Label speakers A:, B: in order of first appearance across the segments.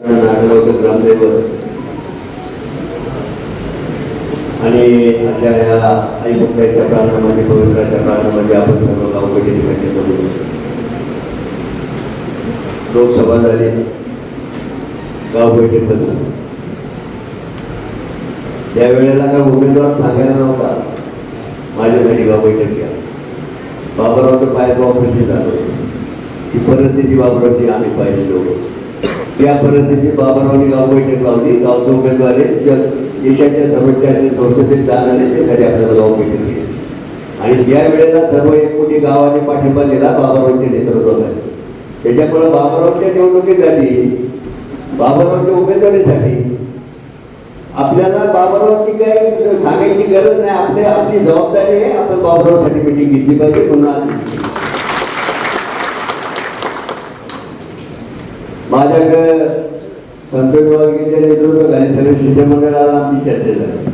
A: नागरावचं ग्रामदैवत आणि अशा या आई भक्ताच्या प्राणामध्ये पवित्राच्या अशा आपण सर्व गावकऱ्यांसाठी बघू लोकसभा झाली. गाव बैठक बसली त्यावेळेला काय उमेदवार सांगायला नव्हता. माझ्यासाठी गाव बैठक घ्या. बाबरावचं पायाचं ऑपरेशन झालं ही परिस्थिती बाबरावची आम्ही पाहिली लोक या परिस्थितीत बाबारावनी गाव बैठक लावली. गावचे उमेदवार देशाच्या सर्वोच्च संसदेत जाणारे त्यासाठी आपल्याला गाव बैठक केली. आणि त्या वेळेला सर्व एक कोटी गावाने पाठिंबा दिला बाबारावच्या नेतृत्व त्याच्यामुळे बाबारावच्या निवडणुकीसाठी बाबारावच्या उमेदवारीसाठी आपल्याला बाबारावची काही सांगायची गरज नाही. आपली आपली जबाबदारी आहे. आपण बाबारावसाठी मिटिंग घेतली पाहिजे. पुन्हा माझ्याकडे संतोष वाळकेच्या नेतृत्वाखाली सगळे शिष्टमंडळाला आमची चर्चा झाली.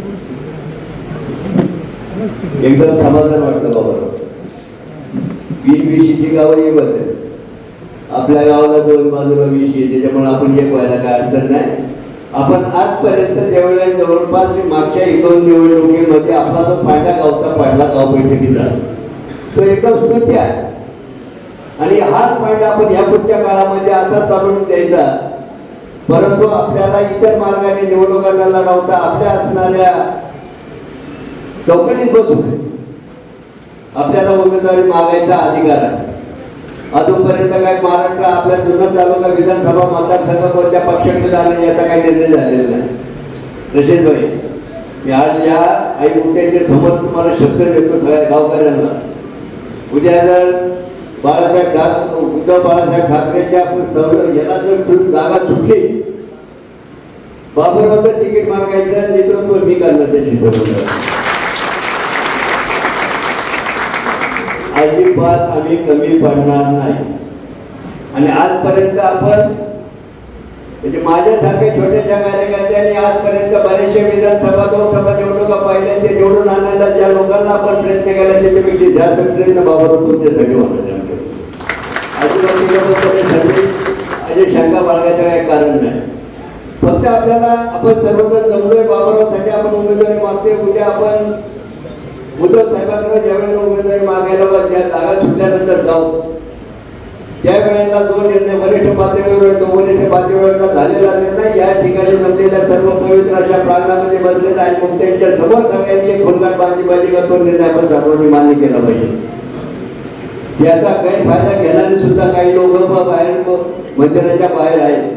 A: एकदम समाधान वाटतं बाबा. वीस वीशीची गावं एक होते. आपल्या गावाला दोन बाजूला वीस आहे त्याच्यामुळे आपण एक व्हायला काय अडचण नाही. आपण आजपर्यंत ज्यावेळेला जवळपास मागच्या एक दोन निवडणुकीमध्ये आपला जो फायदा गावचा पाडला गाव बैठकीचा तो एकदम स्तुती आहे. आणि हाच पॉईंट आपण या पुढच्या काळामध्ये असा चालून द्यायचा. परंतु आपल्याला इतर मार्गाने निवडणुका लावता आपल्या असणाऱ्या चौकटीत बसून आपल्याला उमेदवारी मागायचा अधिकार आहे. अजूनपर्यंत काय महाराष्ट्र आपल्या जुन्नर तालुका विधानसभा मतदारसंघ कोणत्या पक्षाकडे जाणं याचा काही निर्णय झालेला नाही. तसेच भाई मी आज या आई मुक्त्याच्या समोर तुम्हाला शब्द देतो सगळ्या गावकऱ्यांना. उद्या जर बाळासाहेब ठाकरे उद्धव बाळासाहेब ठाकरेच्या सवलत याला जर जागा सुटली बाबूरावचं तिकीट मागायचं नेतृत्व मी करणार ते सिद्धमंडळ अजिबात आम्ही कमी पडणार नाही. आणि आजपर्यंत आपण म्हणजे माझ्यासारख्या छोट्याशा कार्यकर्त्यांनी आजपर्यंत बरेचशे विधानसभा लोकसभा निवडणुका पाहिल्या ते निवडून आणायला ज्या लोकांना आपण प्रयत्न केला त्याच्यापेक्षा जास्त प्रयत्न बाबा तुमच्यासाठी होणार आहे. आजूबाजूच्या शंका बाळगायचं काही कारण नाही. फक्त आपल्याला आपण सर्वजण जमलोय बाबारावसाठी आपण उमेदवारी मागतोय. उद्या आपण उद्धव साहेबांकडे ज्यावेळेला उमेदवारी मागायला व ज्या जागा सुटल्यानंतर जाऊ. त्यावेळेला जो निर्णय वरिष्ठ पातळीवर तो वरिष्ठ पातळीवरचा झालेला निर्णय या ठिकाणी जमलेल्या सर्व पवित्र अशा प्रांगणामध्ये बसलेला आहे. मग त्यांच्यासमोर सगळ्यांनी एक खुलगाट बांधली पाहिजे का? तो निर्णय आपण सर्वांनी मान्य केला पाहिजे. याचा गैरफायदा घेणारे सुद्धा काही लोक बाहेर मंदिराच्या बाहेर आहेत.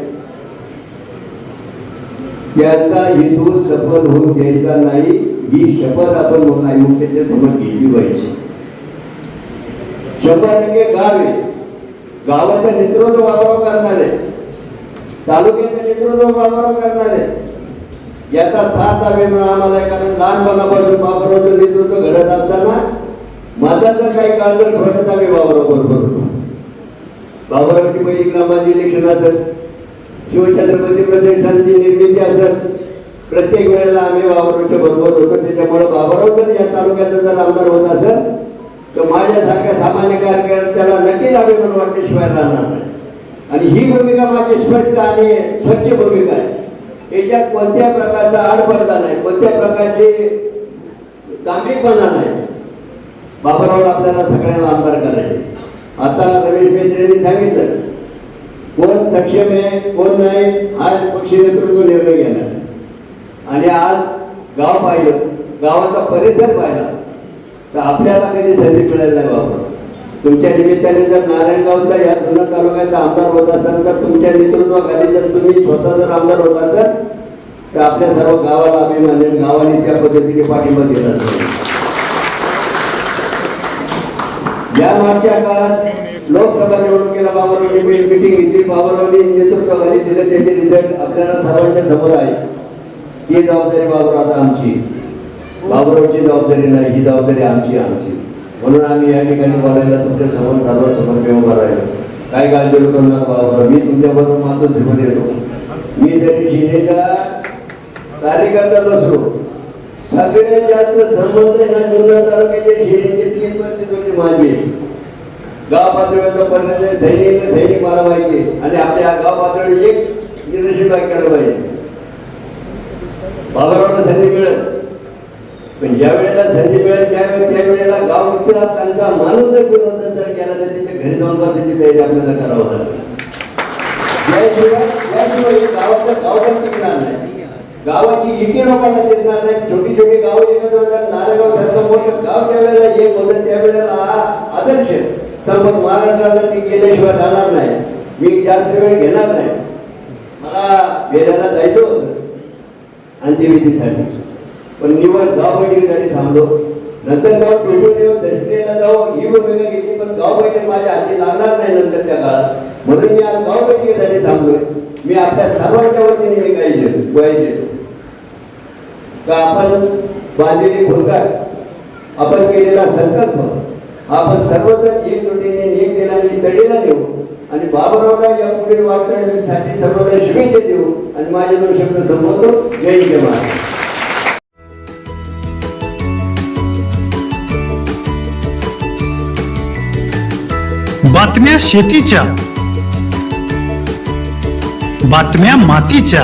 A: त्याचा हेतू सफल होऊन द्यायचा नाही. ही शपथ आपण मग आयुक्ताच्या समोर घेतली पाहिजे. शंभर टक्के गाव आहे. गावाचं नेतृत्व वापराव करणार आहे. तालुक्याचं नेतृत्व वापराव करणार आहे. याचा साथ आम्ही मिळाला आहे कारण लहानपणापासून बाबरावचं नेतृत्व माझा तर काही काळ जर आम्ही बाबराव बरोबर होतो बाबरावची पहिली ग्रामाची इलेक्शन असत. शिवछत्रपती प्रतिष्ठानची निर्मिती असत. प्रत्येक वेळेला आम्ही बाबरावच्या बरोबर होतो त्याच्यामुळे बाबराव जर या तालुक्याचा जर आमदार होत असत तर माझ्यासारख्या सामान्य कार्यकर्त्याला नक्कीच अभिमान वाटल्याशिवाय राहणार नाही. आणि ही भूमिका माझी स्पष्ट आणि स्वच्छ भूमिका आहे. याच्यात कोणत्या प्रकारचा आडपडदा नाही कोणत्या प्रकारचे दांभिकपणा नाही. बाबराव आपल्याला सगळ्यांना आमदार करायचे. आता रमेश मेत्रेंनी सांगितलं कोण सक्षम आहे कोण नाही आज पक्ष नेतृत्व निर्णय घेणार. आणि आज गाव पाहिलं गावाचा परिसर पाहिला तर आपल्याला कधी संधी मिळाली नाही बाबा. तुमच्या निमित्ताने जर नारायणगावचा या जुना तालुक्याचा आमदार होत असाल तर तुमच्या नेतृत्वाखाली जर तुम्ही स्वतः जर आमदार होत असाल तर आपल्या सर्व गावाला अभिमान आहे. गावाने त्या पद्धतीने पाठिंबा दिला असेल या मागच्या काळात लोकसभा निवडणुकीला बाबरावनी मिटिंग घेतली बाबरावनी नेतृत्वाखाली दिलं त्याचे रिझल्ट आपल्याला सर्वांच्या समोर आहे. ही जबाबदारी बाबराव आता आमची. बाबरावची जबाबदारी नाही ही जबाबदारी आमची आमची. म्हणून आम्ही या ठिकाणी बोलायला तुमच्यासमोर सर्वांसमोर किंवा राहिलो. काय काळजी करू नका बाबराव मी तुमच्याबरोबर मात्र श्रीमंत येतो. मी जरी शिंदेचा कार्यकर्ता नसलो सगळ्यात जास्त संबंध या ना जुन्नर तालुक्याचे शिरेचे तीन वर्ष माझी गाव पातळीवर पर्यंत सैनिक सैनिक मला माहिती आणि आपल्या गाव पातळी एक लीडरशिप करायला पाहिजे बाबारावला संधी मिळत पण ज्या वेळेला संधी मिळत त्यावेळेला त्या वेळेला गावचा त्यांचा माणूस जर गुणवंतन जर केला तर त्याच्या घरी जाऊन बसायची तयारी आपल्याला करावं लागेल. याशिवाय याशिवाय गावाचं गाव पण टिकणार नाही. गावाची इके लोकांना दिसणार नाही. छोटी छोटी गाव एकत्र होतात. नारेगाव सारखं मोठं गाव ज्या वेळेला एक होतं त्यावेळेला हा आदर्श. संपूर्ण महाराष्ट्राला ती गेल्याशिवाय राहणार नाही. मी जास्त वेळ घेणार नाही. मला वेळेला जायचं होतं. अंत्यविधीसाठी. पण निवड गाव बैठकीसाठी थांबलो. नंतर जाऊ पेटून येऊ दक्षिणेला जाऊ ही भूमिका घेतली. पण गाव बैठक माझ्या हाती लागणार नाही नंतरच्या काळात. म्हणून मी आज गाव बैठकीसाठी थांबलोय. मी आपल्या सर्वांच्या वतीने मी काही देतो. ग्वाही देतो. का आपण बांधलेली भूमिका आपण केलेला संकल्प. आपण सर्वजण एक जोडीने एक दिलाने तडीला नेऊ आणि बाबरावला या पुढील वाटचालीसाठी सर्वजण शुभेच्छा देऊ आणि माझे दोन शब्द संबोधतो जय जय महाराज.
B: बातम्या शेतीच्या बातम्या मातीच्या